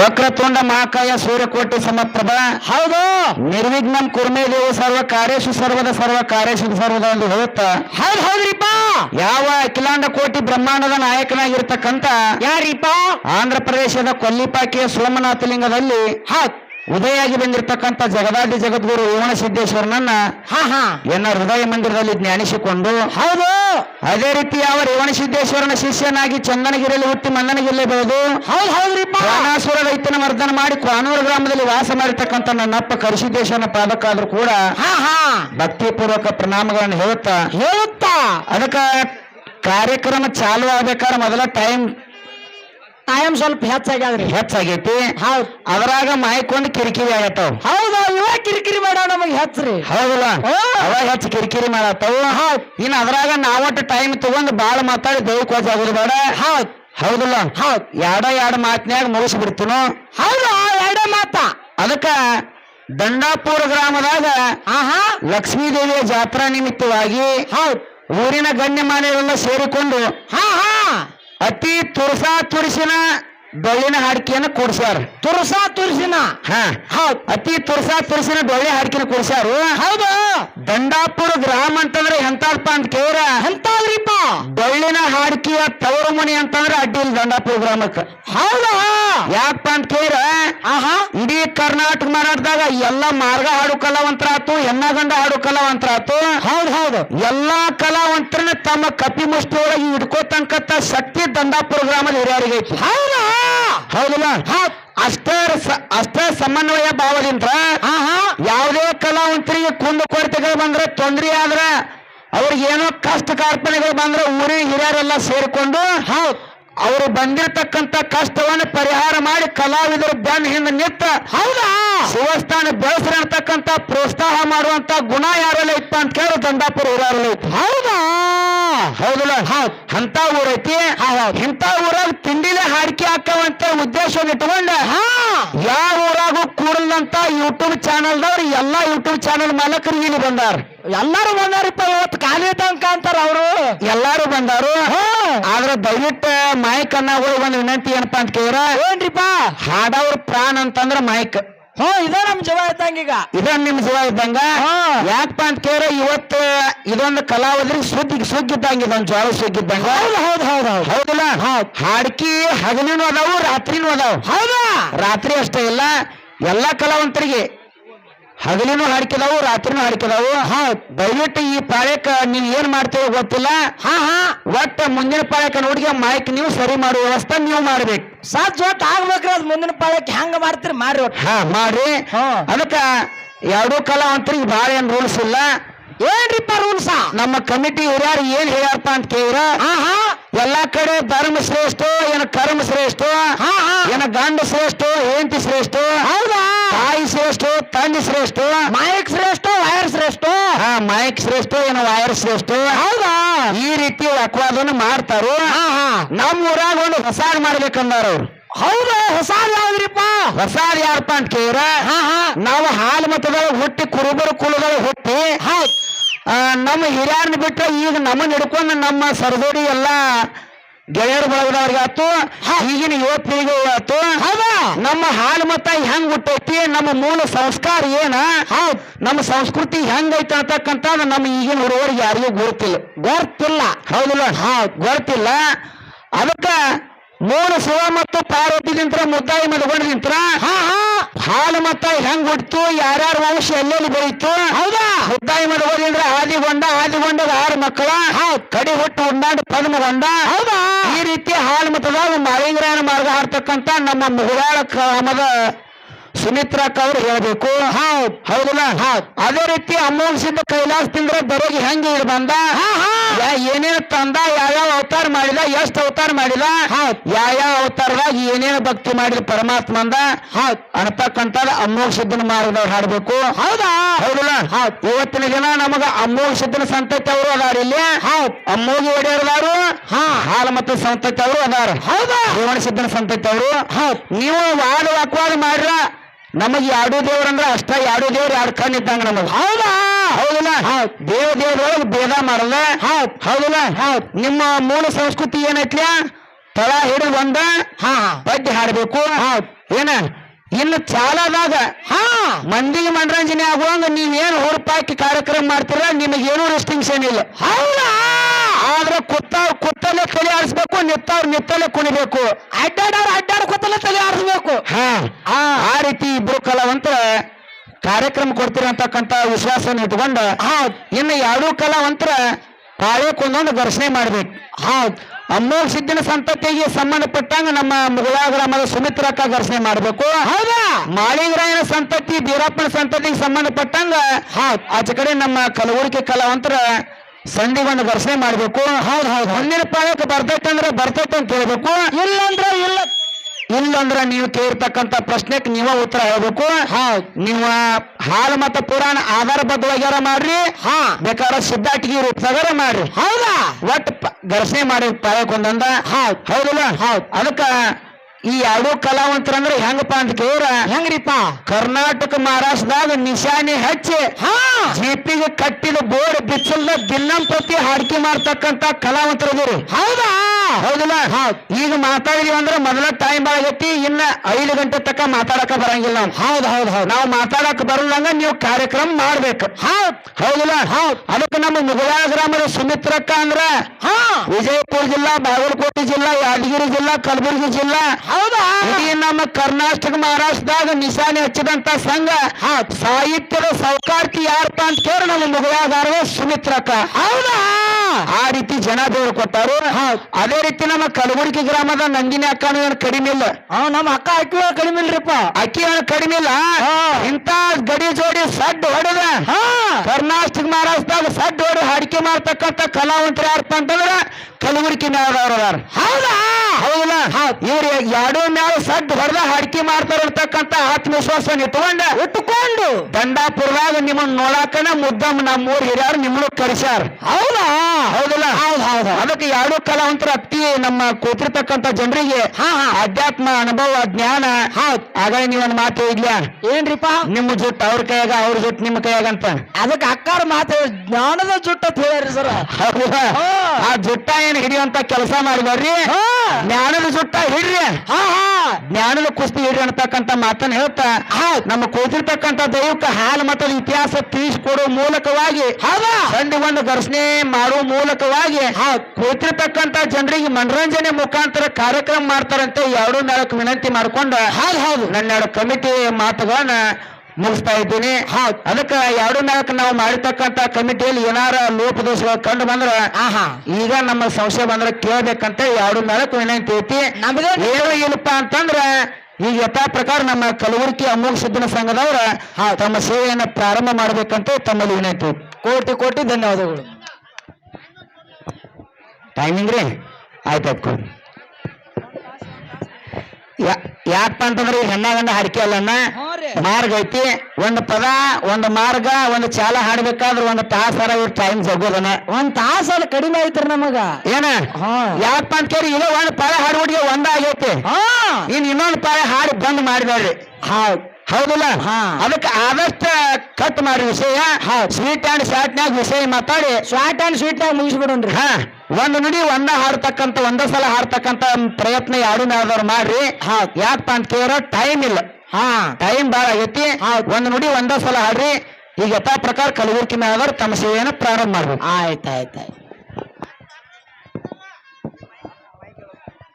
ವಕ್ರತುಂಡ ಮಹಾಕಾಯ ಸೂರ್ಯಕೋಟಿ ಸಮಪ್ರಭ ಹೌದು. ನಿರ್ವಿಘ್ನಂ ಕುರ್ಮೇ ದೇವ ಸರ್ವ ಕಾರ್ಯೇಶು ಸರ್ವದ ಸರ್ವ ಕಾರ್ಯೇಶು ಸರ್ವದ ಎಂದು ಹೇಳುತ್ತ ಹೌದ್ ಹೌದ್ರಿಪ್ಪ. ಯಾವ ಅಖಿಲಾಂಡ ಕೋಟಿ ಬ್ರಹ್ಮಾಂಡದ ನಾಯಕನಾಗಿರ್ತಕ್ಕಂಥ ಯಾರಿಪ್ಪ? ಆಂಧ್ರ ಪ್ರದೇಶದ ಕೊಲ್ಲಿಪಾಕಿಯ ಸೋಮನಾಥಲಿಂಗದಲ್ಲಿ ಹೌದ್. ಉದಯಾಗಿ ಬಂದಿರತಕ್ಕಂಥ ಜಗದಾದಿ ಜಗದ್ಗುರು ರೋಣ ಸಿದ್ದೇಶ್ವರನನ್ನ ಹಾ ಹಾ. ಎನ್ನ ಹೃದಯ ಮಂದಿರದಲ್ಲಿ ಜ್ಞಾನಿಸಿಕೊಂಡು ಹೌದು. ಅದೇ ರೀತಿ ಯಾವ ರೇವಣ ಸಿದ್ದೇಶ್ವರನ ಶಿಷ್ಯನಾಗಿ ಚಂದನಗಿರಿಯಲ್ಲಿ ಹುಟ್ಟಿ ಮಂದನಗಿರಿಯಲ್ಲಿ ಬೆಳೆದು ಹೌದು ಹೌದ್ರಿಪ್ಪ ಪ್ರಾಣಾಸುರ ರೈತನ ಮರ್ದನ ಮಾಡಿ ಕ್ವಾನೂರು ಗ್ರಾಮದಲ್ಲಿ ವಾಸ ಮಾಡಿರ್ತಕ್ಕಂಥ ನನ್ನಪ್ಪ ಕರಿಸಿದ್ದೇಶ್ವರನ ಪಾದಕ್ಕಾದ್ರೂ ಕೂಡ ಹಾ ಹಾ. ಭಕ್ತಿಪೂರ್ವಕ ಪ್ರಣಾಮಗಳನ್ನು ಹೇಳುತ್ತಾ? ಹೇಳುತ್ತಾ? ಅದಕ್ಕ ಕಾರ್ಯಕ್ರಮ ಚಾಲು ಆಗ್ಬೇಕಾದ್ರೆ ಮೊದಲ ಟೈಮ್ ಟೈಮ್ ಸ್ವಲ್ಪ ಹೆಚ್ಚಾಗ್ಯಾದ್ರಿ. ಹೆಚ್ಚಾಗೈತಿ. ಹೌದ್. ಅದ್ರಾಗ ಮಾಯ್ಕೊಂಡು ಕಿರಿಕಿರಿ ಆಗತ್ತಾವ. ಹೌದಾ ಇವ ಕಿರಿಕಿರಿ ಮಾಡೋ ನಮಗ್ ಹೆಚ್ಚ್ರಿ. ಹೌದಲ್ಲ. ಅವಾಗ ಹೆಚ್ಚು ಕಿರಿಕಿರಿ ಮಾಡತ್ತಾವ. ಹೌದ್. ಇನ್ನು ಅದ್ರಾಗ ನಾವಟ್ಟು ಟೈಮ್ ತಗೊಂಡ್ ಬಾಳ ಮಾತಾಡಿ ದೈವಕ್ಕೆ ವಾಸ ಆಗೋದು ಬೇಡ. ಹೌದ್. ಹೌದಲ್ಲ? ಹೌದ್. ಎರಡ ಎರಡು ಮಾತಿನ್ಯಾಗ ಮುಗಿಸ್ಬಿಡ್ತೀನೋ. ಹೌದು ಎರಡ ಮಾತ. ಅದಕ್ಕ ದಂಡಾಪುರ ಗ್ರಾಮದಾಗ ಆಹಾ. ಲಕ್ಷ್ಮೀ ದೇವಿಯ ಜಾತ್ರಾ ನಿಮಿತ್ತವಾಗಿ ಹೌದ್. ಊರಿನ ಗಣ್ಯಮಾನ್ಯರೆಲ್ಲ ಸೇರಿಕೊಂಡು ಹಾ ಹಾ. ಅತಿ ತುರ್ಸಾ ತುರ್ಸಿನ ಡೊಳ್ಳಿನ ಹಾಡಿಕೆಯನ್ನು ಕೂಡ್ಸ್ಯಾರ. ತುರ್ಸ ತುರ್ಸಿನ? ಹಾ. ಹೌದ್. ಅತಿ ತುರ್ಸಾ ತುರ್ಸಿನ ಡೊಳ್ಳಿ ಹಾಡಿಕೆನ ಕೂಡ್ಸ್ಯಾರು. ಹೌದು. ದಂಡಾಪುರ ಗ್ರಾಮ ಅಂತಂದ್ರೆ ಎಂತಪ್ಪ ಅಂತ ಕೇಳ ಎಂತಾದ್ರಿಪ್ಪ ಡೊಳ್ಳಿನ ಹಾಡಿಕೆಯ ತವರು ಮನೆ ಅಂತಂದ್ರೆ ಅಡ್ಡಿಲ್ ದಂಡ ಗ್ರಾಮಕ್ಕೆ. ಹೌದಾ? ಯಾಕಪ್ಪ ಅಂತ ಕೇಳ ಆಹಾ. ಇಡೀ ಕರ್ನಾಟಕ ಮಾರಾಟದಾಗ ಎಲ್ಲ ಮಾರ್ಗ ಹಾಡು ಕಲಾವಂತರ ಆಯ್ತು ಎಣ್ಣ ಗಂಡ ಹಾಡು ಕಲಾವಂತರ ಆತು ಹೌದು ಹೌದು. ಎಲ್ಲಾ ಕಲಾವಂತರನ್ನ ತಮ್ಮ ಕಪಿ ಮುಷ್ಟಿ ಒಳಗೆ ಹಿಡ್ಕೋತಂಕತ್ತ ಶಕ್ತಿ ದಂಡಾಪುರ ಗ್ರಾಮದ ಹಿರಿಯರಿಗೆ ಐತಿ. ಹೌದಾ? ಹೌದಲ್ಲ ಅಷ್ಟೇ ಅಷ್ಟೇ ಸಮನ್ವಯ ಭಾವದಿಂದ ಆಹಾ. ಯಾವುದೇ ಕಲಾವಂತರಿಗೆ ಕುಂದು ಕೊರತೆಗಳು ಬಂದ್ರೆ ತೊಂದರೆ ಆದ್ರೆ ಅವ್ರಿಗೆ ಏನೋ ಕಷ್ಟ ಕಾರ್ಪಣೆಗಳು ಬಂದ್ರೆ ಊರಿನ ಹಿರಿಯರೆಲ್ಲ ಸೇರಿಕೊಂಡು ಹೌದು. ಅವರು ಬಂದಿರತಕ್ಕಂತ ಕಷ್ಟವನ್ನು ಪರಿಹಾರ ಮಾಡಿ ಕಲಾವಿದರು ಬೆನ್ನ ಹಿಂದೆ ನಿಂತ ಹೌದಾ? ಶಿವಸ್ಥಾನ ಬೆಳೆಸ್ರಿ ಅಂತಕ್ಕಂತ ಪ್ರೋತ್ಸಾಹ ಮಾಡುವಂತ ಗುಣ ಯಾರೆಲ್ಲ ಇತ್ತ ಅಂತ ಕೇಳಿ ದಂಡಾಪುರ ಊರಾರೆಲ್ಲ ಹೌದಾ? ಹೌದಲ್ಲ? ಹೌದ್. ಅಂತ ಊರೈತಿ. ಇಂಥ ಊರಾಗ ತಿಂಡಿಲೆ ಹಾಡಿಕೆ ಹಾಕವಂತ ಉದ್ದೇಶವನ್ನು ಇಟ್ಕೊಂಡ ಹಾ. ಕೂಡಲಂತ ಯೂಟ್ಯೂಬ್ ಚಾನಲ್ದವ್ರು ಎಲ್ಲ ಯೂಟ್ಯೂಬ್ ಚಾನಲ್ ಮಾಲಕರಿಗೆ ಇಲ್ಲಿ ಬಂದಾರ. ಎಲ್ಲಾರು ಬಂದಾರಿಪ್ಪ ಇವತ್ತು ಖಾಲಿ ತನಕ ಅಂತಾರ ಅವರು. ಎಲ್ಲಾರು ಬಂದಾರು. ಆದ್ರೆ ದಯವಿಟ್ಟು ಮೈಕ್ ಅನ್ನಗಳು ಒಂದು ವಿನಂತಿ ಏನಪ್ಪಾ ಅಂತ ಕೇಳಿದ್ರ? ಏನ್ರಿಪ್ಪ? ಹಾಡವ್ರ ಪ್ರಾಣ ಅಂತಂದ್ರ ಮೈಕ್ ಹೋ ಇದೇ ನಮ್ ಜೀವ ಇದ್ದಂಗೀಗ ಇದ ನಿಮ್ ಜೀವ ಇದ್ದಂಗ. ಯಾಕಪ್ಪ ಅಂತ ಕೇಳಿದ್ರೆ? ಇವತ್ತು ಇದೊಂದು ಕಲಾವಿದ್ರಿಗೆ ಸುದ್ದಿ ಸುಗ್ಗಿದ್ದಂಗ ಇದೊಂದು ಜ್ವಾಳ ಸುಗ್ಗಿದ್ದಂಗ ಹೌದು ಹೌದು ಹೌದು ಹೌದು. ಹೌದಲ್ಲ? ಹಾಡ್ಕಿ ಹಗಲಿನೂ ಅದಾವು ರಾತ್ರಿನೂ ಅದಾವು. ಹೌದಾ? ರಾತ್ರಿ ಅಷ್ಟೇ ಇಲ್ಲ. ಎಲ್ಲಾ ಕಲಾವಂತರಿಗೆ ಹಗಲಿನೂ ಹಾಡ್ಕಿದಾವು ರಾತ್ರಿನೂ ಹಾಡ್ಕಿದಾವು. ದಯವಿಟ್ಟು ಈ ಪಾಳ್ಯಕ್ಕ ನೀವ್ ಏನ್ ಮಾಡ್ತೀವಿ ಗೊತ್ತಿಲ್ಲ? ಹಾ ಹಾ. ಒಟ್ಟ ಮುಂದಿನ ಪಾಳ್ಯಕ್ಕ ನೋಡಿಗೆ ಮೈಕ್ ನೀವು ಸರಿ ಮಾಡುವ ವ್ಯವಸ್ಥೆ ನೀವು ಮಾಡ್ಬೇಕು. ಸಾತ್ ಜೊತೆ ಆಗ್ಬೇಕ್ರಿ ಅದ್ ಮುಂದಿನ ಪಾಳಕ್ಕೆ ಹೆಂಗ ಮಾಡ್ತೀರಿ ಮಾಡ್ರಿ ಒಟ್ಟು. ಹಾ ಮಾಡ್ರಿ. ಹಾ. ಅದಕ್ಕ ಎರಡೂ ಕಲಾವಂತರಿಗೆ ಭಾಳ ಏನ್ ರೂಲ್ಸ್ ಇಲ್ಲ. ಏನ್ರಿಪ್ಪ ರೂಲ್ಸ ನಮ್ಮ ಕಮಿಟಿ ಹಿರಿಯರು ಏನ್ ಹೇಳ್ಯಾರಪ್ಪ ಅಂತ ಕೇಳಿರ ಹಾ ಹಾ. ಎಲ್ಲಾ ಕಡೆ ಧರ್ಮ ಶ್ರೇಷ್ಠ ಏನ ಕರ್ಮ ಶ್ರೇಷ್ಠ ಹಾ ಹಾ. ಏನ ಗಂಡ ಶ್ರೇಷ್ಠ ಹೆಂಡತಿ ಶ್ರೇಷ್ಠ ಹೌದಾ? ತಾಯಿ ಶ್ರೇಷ್ಠ ತಂದೆ ಶ್ರೇಷ್ಠ. ಮಾಯಕ್ ಶ್ರೇಷ್ಠ ವಾಯರ್ ಶ್ರೇಷ್ಠ? ಹಾ ಮಾಯಕ್ ಶ್ರೇಷ್ಠ ಏನ ವೈರ್ ಶ್ರೇಷ್ಠ. ಹೌದಾ? ಈ ರೀತಿ ಅಪವಾದನ ಮಾಡ್ತಾರು. ನಮ್ಮ ಊರಾಗ ಒಂದು ಹೊಸ ಮಾಡ್ಬೇಕಂದಾರ ಅವ್ರು. ಹೌದಾ ಹೊಸ ಯಾವ್ದ್ರಿಪ್ಪ? ಹೊಸಾದ್ ಯಾರಪ್ಪ ಅಂತ ಕೇಳಿರ ಹಾ ಹಾ. ನಾವು ಹಾಲು ಮತದೊಳಗೆ ಹುಟ್ಟಿ ಕುರುಬರು ಕುಲದೊಳಗೆ ಹುಟ್ಟಿ ಹೌದ್. ನಮ್ಮ ಹಿರಿಯರ್ನ ಬಿಟ್ಟು ಈಗ ನಮ್ಮನ್ನ ಹಿಡ್ಕೊಂಡು ನಮ್ಮ ಸರದೋಡಿ ಎಲ್ಲ ಗೆಳೆಯರ ಬಳಗದವ್ರಿಗೆ ಆತು ಈಗಿನ ಯುವ ಹೌದಾ? ನಮ್ಮ ಹಾಲು ಮತ ಹೆಂಗ್ ಹುಟ್ಟೈತಿ ನಮ್ಮ ಮೂಲ ಸಂಸ್ಕಾರ ಏನ ಹೌದ್. ನಮ್ಮ ಸಂಸ್ಕೃತಿ ಹೆಂಗೈತೆ ಅಂತಕ್ಕಂತ ನಮ್ಮ ಈಗಿನ ಹುಡುಗರಿಗೆ ಯಾರಿಗೂ ಗೊತ್ತಿಲ್ಲ. ಗೊತ್ತಿಲ್ಲ. ಹೌದಿಲ್ಲ ಹಾ ಗೊತ್ತಿಲ್ಲ. ಅದಕ್ಕ ಮೂಲ ಶಿವ ಮತ್ತು ಪಾರ್ವತಿ ನಿಂತ್ರ ಮುದ್ದಾಯಿ ನಿಂತ್ರ ಹಾ ಹಾ. ಹಾಲು ಮತ ಹೆಂಗ್ ಹುಟ್ಟಿತು ಯಾರ್ಯಾರ ವಂಶ ಎಲ್ಲೆಲ್ಲಿ ಬೆಳೀತು? ಹೌದಾ? ಮುದ್ದಾಯಿ ಮದಗೊಂಡು ಅಂದ್ರೆ ಆದಿಗೊಂಡ ಆದಿಗೊಂಡದ ಆರು ಮಕ್ಕಳ? ಕಡಿ ಹುಟ್ಟು ಉಂಡಾಡು ಪದ್ಮಗೊಂಡ ಹೌದಾ? ಈ ರೀತಿ ಹಾಲು ಮತದಾಗ ಮಾಳಿಂಗರಾಯನ ಮಾರ್ಗ ಹಾಡ್ತಕ್ಕಂತ ನಮ್ಮ ಮುಗುಳಾಳ ಗ್ರಾಮದ ಸುಮಿತ್ರಕ್ಕ ಅವ್ರು ಹೇಳ್ಬೇಕು. ಹೌದ್. ಹೌದಲ್ಲ? ಅದೇ ರೀತಿ ಅಮೋಲ್ ಸಿದ್ಧ ಕೈಲಾಸ ತಿಂದ್ರೆ ಬರೋಗಿ ಹೆಂಗೆ ಇಲ್ಲಿ ಬಂದ? ಹಾ ಹಾ. ಯಾ- ಏನೇನು ತಂದ? ಯಾವ್ಯಾವ ಅವತಾರ ಮಾಡಿದ? ಎಷ್ಟ್ ಅವತಾರ ಮಾಡಿದ? ಯಾವ್ಯಾವ ಅವತಾರದಾಗ ಏನೇನು ಭಕ್ತಿ ಮಾಡಿದ ಪರಮಾತ್ಮಂದ? ಅನ್ನತಕ್ಕಂಥದ್ದು ಅಮೋಲ್ ಸಿದ್ಧನ ಮಾರ್ಗದವ್ರು ಹಾಡ್ಬೇಕು. ಹೌದಾ? ಹೌದಲ್ಲ? ಇವತ್ತಿನ ದಿನ ನಮಗ ಅಮೋಲ್ ಸಿದ್ಧನ ಸಂತತಿ ಅವರು ಅದಾರ ಇಲ್ಲಿ. ಅಮ್ಮೋಗಿ ಒಡೆಯರ್ದಾರು ಹಾ. ಹಾಲು ಮತ್ತು ಸಂತತಿ ಅವರು ಅದಾರ. ಹೌದಾ? ಸಿದ್ಧನ ಸಂತತಿ ಅವರು. ನೀವು ವಾದ ಮಾಡ್ರ ನಮಗ್ ಎರಡು ದೇವ್ರಂದ್ರ ಅಷ್ಟ ಎರಡು ದೇವ್ರು ಎರಡು ಕಣ್ಣು ನಮಗೆ ನಮಗ್. ಹೌದಾ? ಹೌದಲ್ಲ? ದೇವ ದೇವ್ರೊಳಗೆ ಭೇದ ಮಾಡಲ್ಲ. ಹೌದಲ್ಲ? ನಿಮ್ಮ ಮೂಲ ಸಂಸ್ಕೃತಿ ಏನೈತ್ಲ? ತಳ ಹಿಡಿದು ಬಂದ ಹಾ. ಹಾಡಬೇಕು. ಹಾಡ್ಬೇಕು ಏನ? ಇನ್ನು ಚಾಲದಾಗ ಹಾ. ಮಂದಿಗೆ ಮನರಂಜನೆ ಆಗುವಂಗ ನೀವೇನು ಹುರುಪಾಕಿ ಕಾರ್ಯಕ್ರಮ ಮಾಡ್ತೀರ ನಿಮಗೇನು ರೆಸ್ಟ್ರಿಕ್ಷನ್ ಇಲ್ಲ ಹೌದಾ? ಆದ್ರೆ ಕುತ್ತಾವ್ ಕುತ್ತಲ್ಲೇ ತಲೆ ಆರಿಸ್ಬೇಕು ನಿತ್ತವ್ರು ನಿತ್ತಲ್ಲೇ ಕುಣಿಬೇಕು. ಅಡ್ಡಾಡವ್ರ ಅಡ್ಡಾಡ್ಕೊತಲ್ಲ ತಲೆ ಆರಿಸ್ಬೇಕು. ಹಾ ಆ. ರೀತಿ ಇಬ್ರು ಕಲಾವಂತರ ಕಾರ್ಯಕ್ರಮ ಕೊಡ್ತೀರ ಅಂತಕ್ಕಂತ ವಿಶ್ವಾಸನ ಇಟ್ಕೊಂಡು ಇನ್ನು ಎರಡೂ ಕಲಾವಂತರ ಕುಂದೊಂದು ಘರ್ಷಣೆ ಮಾಡ್ಬೇಕು. ಹೌದು. ಅಮ್ಮೋ ಸಿದ್ದಿನ ಸಂತತಿಗೆ ಸಂಬಂಧಪಟ್ಟಂಗ ನಮ್ಮ ಮುಗುಳಾ ಗ್ರಾಮದ ಸುಮಿತ್ರಕ್ಕ ಘರ್ಷಣೆ ಮಾಡ್ಬೇಕು. ಹೌದಾ? ಮಾಳಿಗ್ರಾಯನ ಸಂತತಿ ಬೀರಪ್ಪನ ಸಂತತಿಗೆ ಸಂಬಂಧಪಟ್ಟಂಗ ಆಚೆ ಕಡೆ ನಮ್ಮ ಕಲಬುರಗಿ ಕಲಾವಂತರ ಸಂಧಿಗೊಂದು ಘರ್ಷಣೆ ಮಾಡ್ಬೇಕು. ಹೌದ್ ಹೌದು. ಒಂದಿನ ಮುಂದಿನ ಬರ್ತೈತಂದ್ರೆ ಬರ್ತೈತೆ ಅಂತ ಹೇಳ್ಬೇಕು. ಇಲ್ಲಂದ್ರೆ ಇಲ್ಲ. ಇಲ್ಲಂದ್ರ ನೀವು ಕೇಳಿರ್ತಕ್ಕಂಥ ಪ್ರಶ್ನೆಗೆ ನೀವ ಉತ್ತರ ಹೇಳ್ಬೇಕು. ಹೌದು. ನೀವು ಹಾಲು ಮತ್ತು ಪುರಾಣ ಆಧಾರಬದ್ಧವಾಗ್ಯಾರ ಮಾಡ್ರಿ. ಹಾ. ಬೇಕಾದ್ರೆ ಸಿದ್ಧಾಟಿಗೆ ರೂಪದಾಗಾರ ಮಾಡ್ರಿ. ಹೌದಾ? ಒಟ್ಟು ಘರ್ಷಣೆ ಮಾಡಿ ಒಂದಂದ. ಹೌದು. ಹೌದಲ್ಲ? ಹೌದು. ಅದಕ್ಕ ಈ ಎರಡೂ ಕಲಾವಂತರಂದ್ರೆ ಹೆಂಗಪ್ಪ ಅಂತ ಕೇಳಿದ್ರ? ಹೆಂಗ್ರಿಪ್ಪ? ಕರ್ನಾಟಕ ಮಹಾರಾಷ್ಟ್ರದಾಗ ನಿಶಾನೆ ಹಚ್ಚಿ ಹಾ. ಜೀಪಿಗೆ ಕಟ್ಟಿದ ಬೋರ್ಡ್ ಬಿಚ್ಚಲ್ದ ದಿನಂ ಪ್ರತಿ ಹಾಡಿಕೆ ಮಾಡ್ತಕ್ಕಂತ ಕಲಾವಂತರದಿರಿ. ಹೌದಾ? ಹೌದಿಲ್ಲ? ಈಗ ಮಾತಾಡಿದೀವಿ ಅಂದ್ರೆ ಮೊದಲ ಟೈಮ್ ಆಗೈತಿ ಇನ್ನ ಐದು ಗಂಟೆ ತನಕ ಮಾತಾಡಕ ಬರಂಗಿಲ್ಲ ನಾವು. ಹೌದ್ ಹೌದ್ ಹೌದ್. ನಾವು ಮಾತಾಡಕ್ ಬರಲ್ಲಂಗ ನೀವು ಕಾರ್ಯಕ್ರಮ ಮಾಡ್ಬೇಕು. ಹೌದ್. ಹೌದಿಲ್ಲ? ಅದಕ್ಕೆ ನಮ್ಮ ಮುಗುಳಾ ಗ್ರಾಮದ ಸುಮಿತ್ರಕ್ಕ ಅಂದ್ರ ಹಾ. ವಿಜಯಪುರ ಜಿಲ್ಲಾ ಬಾಗಲಕೋಟೆ ಜಿಲ್ಲಾ ಯಾದಗಿರಿ ಜಿಲ್ಲಾ ಕಲಬುರಗಿ ಜಿಲ್ಲಾ ಹೌದಾ? ನಮ್ಮ ಕರ್ನಾಟಕ ಮಹಾರಾಷ್ಟ್ರದಾಗ ನಿಶಾನೆ ಹಚ್ಚಿದಂತ ಸಂಘ ಸಾಹಿತ್ಯದ ಸೌಕಾರ್ತಿ ಯಾರಪ್ಪ ಅಂತ ಕೇಳಿ ನಮ್ಮ ಮುಗುಳಾಗಾರವ ಸುಮಿತ್ರಕ್ಕ. ಹೌದಾ? ಆ ರೀತಿ ಜನ ದೇವರು ಕೊಟ್ಟರು. ಅದೇ ರೀತಿ ನಮ್ಮ ಕಲಬುರಗಿ ಗ್ರಾಮದ ನಂದಿನಿ ಅಕ್ಕನೂ ಏನು ಕಡಿಮೆ ಇಲ್ಲ. ನಮ್ಮ ಅಕ್ಕ ಅಕ್ಕಿ ಕಡಿಮೆ ಇಲ್ರಿಪ್ಪ. ಅಕ್ಕಿ ಏನು ಕಡಿಮೆ ಇಲ್ಲ. ಇಂತ ಗಡಿ ಜೋಡಿ ಸಡ್ ಹೊಡೆದ ಹಾ. ಕರ್ನಾಟಕ ಮಹಾರಾಷ್ಟ್ರದಾಗ ಸಡ್ ಹೊಡೆದು ಹಾಡಿಕೆ ಮಾಡ್ತಕ್ಕಂಥ ಕಲಾವಂತರ ಯಾರಪ್ಪ ಅಂತಂದ್ರ ಕಲಬುರಗಿ ಮ್ಯಾಲದವ್ರು ಅದಾರ. ಹೌದಾ? ಹೌದಲ್ಲ ಇವ್ರು ಎರಡೂ ಮ್ಯಾಲ ಸಡ್ ಹೊಡೆದ ಹಾಡಿಕೆ ಮಾಡ್ತಾರ ಇರ್ತಕ್ಕಂಥ ಆತ್ಮವಿಶ್ವಾಸವನ್ನು ಇಟ್ಕೊಂಡ ಇಟ್ಟುಕೊಂಡು. ದಂಡಾಪುರದಾಗ ನಿಮ್ಮನ್ನ ನೋಡಾಕನ ಮುದ್ದಮ್ಮ ನಮ್ಮೂರ್ ಹಿರಿಯರು ನಿಮ್ಮನ್ನು ಕರೆಸ್ಯಾರ. ಹೌದಾ? ಹೌದಲ್ಲ? ಹೌದ್ ಹೌದು. ಹೌದ್. ಅದಕ್ಕೆ ಎರಡು ಕಲಾವಂತರ ಅತ್ತಿ ನಮ್ಮ ಕೂತಿರ್ತಕ್ಕಂತ ಜನರಿಗೆ ಹಾ, ಹಾ. ಅಧ್ಯಾತ್ಮ ಅನುಭವ ಜ್ಞಾನ. ಆಗ ನೀವೊಂದು ಮಾತು ಇದ್ಯಾ? ಏನ್ರಿಪ್ಪ? ನಿಮ್ಮ ಜುಟ್ಟು ಅವ್ರ ಕೈಯಾಗ ಅವ್ರ ಜುಟ್ಟು ನಿಮ್ಮ ಕೈಯಾಗ ಅಂತ. ಅದಕ್ಕೆ ಅಕ್ಕಾರ ಮಾತು ಜ್ಞಾನದ ಜುಟ್ಟ ಅಂತ ಹೇಳ್ರಿ ಸರ್. ಹೌದಾ? ಆ ಜುಟ್ಟ ಏನ್ ಹಿಡಿಯುವಂತ ಕೆಲಸ ಮಾಡಿದಾರ್ರಿ ಹಾ. ಜ್ಞಾನದ ಜುಟ್ಟ ಹಿಡ್ರಿ. ಜ್ಞಾನದ ಕುಸ್ತಿ ಹಿಡ್ರಿ ಅಂತಕ್ಕಂತ ಮಾತನ್ನ ಹೇಳ್ತಾ ನಮ್ಮ ಕೂತಿರ್ತಕ್ಕಂತ ದೈವಕ್ಕೆ ಹಾಲು ಮತದ ಇತಿಹಾಸ ತಿಳಿಸಿಕೊಡುವ ಮೂಲಕವಾಗಿ ಹೌದಾ? ಒಂದು ಘರ್ಷಣೆ ಮಾಡುವ ಮೂಲಕವಾಗಿ ಕೂತಿರ್ತಕ್ಕಂತ ಜನರಿಗೆ ಮನರಂಜನೆ ಮುಖಾಂತರ ಕಾರ್ಯಕ್ರಮ ಮಾಡ್ತಾರಂತೆ ಎರಡು ನಾಲ್ಕು ವಿನಂತಿ ಮಾಡ್ಕೊಂಡು ಹೌದು ಹೌದು. ನನ್ನ ಎರಡು ಕಮಿಟಿ ಮಾತುಗಳನ್ನ ಮುಗಿಸ್ತಾ ಇದ್ದೀನಿ. ಹೌದು. ಅದಕ್ಕೆ ಎರಡು ನಾಲ್ಕು ನಾವು ಮಾಡಿರ್ತಕ್ಕಂತ ಕಮಿಟಿಯಲ್ಲಿ ಏನಾರ ಲೋಪದೋಷಗಳು ಕಂಡು ಬಂದ್ರ ಆಹಾ. ಈಗ ನಮ್ಮ ಸಂಶಯ ಬಂದ್ರೆ ಕೇಳ್ಬೇಕಂತ ಎರಡು ನಾಲ್ಕು ವಿನಂತಿ ಐತಿ. ನಮಗೆ ಏನು ಇಲ್ಲಪ್ಪ ಅಂತಂದ್ರ ಈಗ ಯಥಾ ಪ್ರಕಾರ ನಮ್ಮ ಕಲಬುರಗಿ ಅಮೋಘ ಸುದ್ದಿನ ಸಂಘದವ್ರ ತಮ್ಮ ಸೇವೆಯನ್ನು ಪ್ರಾರಂಭ ಮಾಡ್ಬೇಕಂತ ತಮ್ಮಲ್ಲಿ ವಿನಂತಿ. ಕೋಟಿ ಕೋಟಿ ಧನ್ಯವಾದಗಳು. ಟೈಮಿಂಗ್ ರೀ? ಆಯ್ತು ಯಾ- ಯಾಕಪ್ಪ ಅಂತಂದ್ರೆ ಈ ಹೆಣ್ಣ ಗಂಡ ಹಾಡಿಕೆ ಅಲ್ಲಣ್ಣ ಮಾರ್ಗ ಐತಿ ಒಂದು ಪದ ಒಂದು ಮಾರ್ಗ ಒಂದು ಚಾಲ ಹಾಡ್ಬೇಕಾದ್ರೆ ಒಂದು ತಾಸರ ಇವ್ರ ಟೈಮ್ ಜಗೋದನ ಒಂದ್ ತಾಸಲ್ಲಿ ಕಡಿಮೆ ಐತ್ರಿ ನಮಗ. ಏನ? ಯಾಕಪ್ಪ ಅಂತ ಕೇಳಿ ಇದೇ ಒಂದು ಪಾಳೆ ಹಾಡ್ಬಿಟ್ಟಿಗೆ ಒಂದ ಆಗೈತಿ. ಹಾ ಇನ್ ಇನ್ನೊಂದು ಪಾಳೆ ಹಾಡಿ ಬಂದ್ ಮಾಡಿದಾರ್ರಿ. ಹೌದು. ಹೌದಲ್ಲ? ಹಾ. ಅದಕ್ಕೆ ಆದಷ್ಟು ಕಟ್ ಮಾಡಿ ವಿಷಯ. ಸ್ವೀಟ್ ಅಂಡ್ ಶಾರ್ಟ್ ನಾಗ ವಿಷಯ ಮಾತಾಡಿ. ಶಾರ್ಟ್ ಅಂಡ್ ಸ್ವೀಟ್ ನಾಗ ಮುಗಿಸ್ಬಿಡೋಣ್ರಿ. ಹಾ. ಒಂದು ನುಡಿ ಒಂದ ಹಾಡ್ತಕ್ಕಂತ ಒಂದ ಸಲ ಹಾಡ್ತಕ್ಕಂತ ಪ್ರಯತ್ನ ಯಾರು ಯಾವ್ದಾರು ಮಾಡ್ರಿ. ಯಾಕಪ್ಪ ಅಂತ ಕೇಳೋ ಟೈಮ್ ಇಲ್ಲ. ಹಾ. ಟೈಮ್ ಬಾಳ ಆಗೈತಿ. ಒಂದು ನುಡಿ ಒಂದ ಸಲ ಹಾಡ್ರಿ. ಈಗ ಯಥಾ ಪ್ರಕಾರ ಕಲಬುರ್ಗಿ ಮೇಲೆ ತಮ್ಮ ಸೇವೆಯನ್ನು ಪ್ರಾರಂಭ ಮಾಡ್ಬೇಕು. ಆಯ್ತಾಯ್ತಾಯ್ತು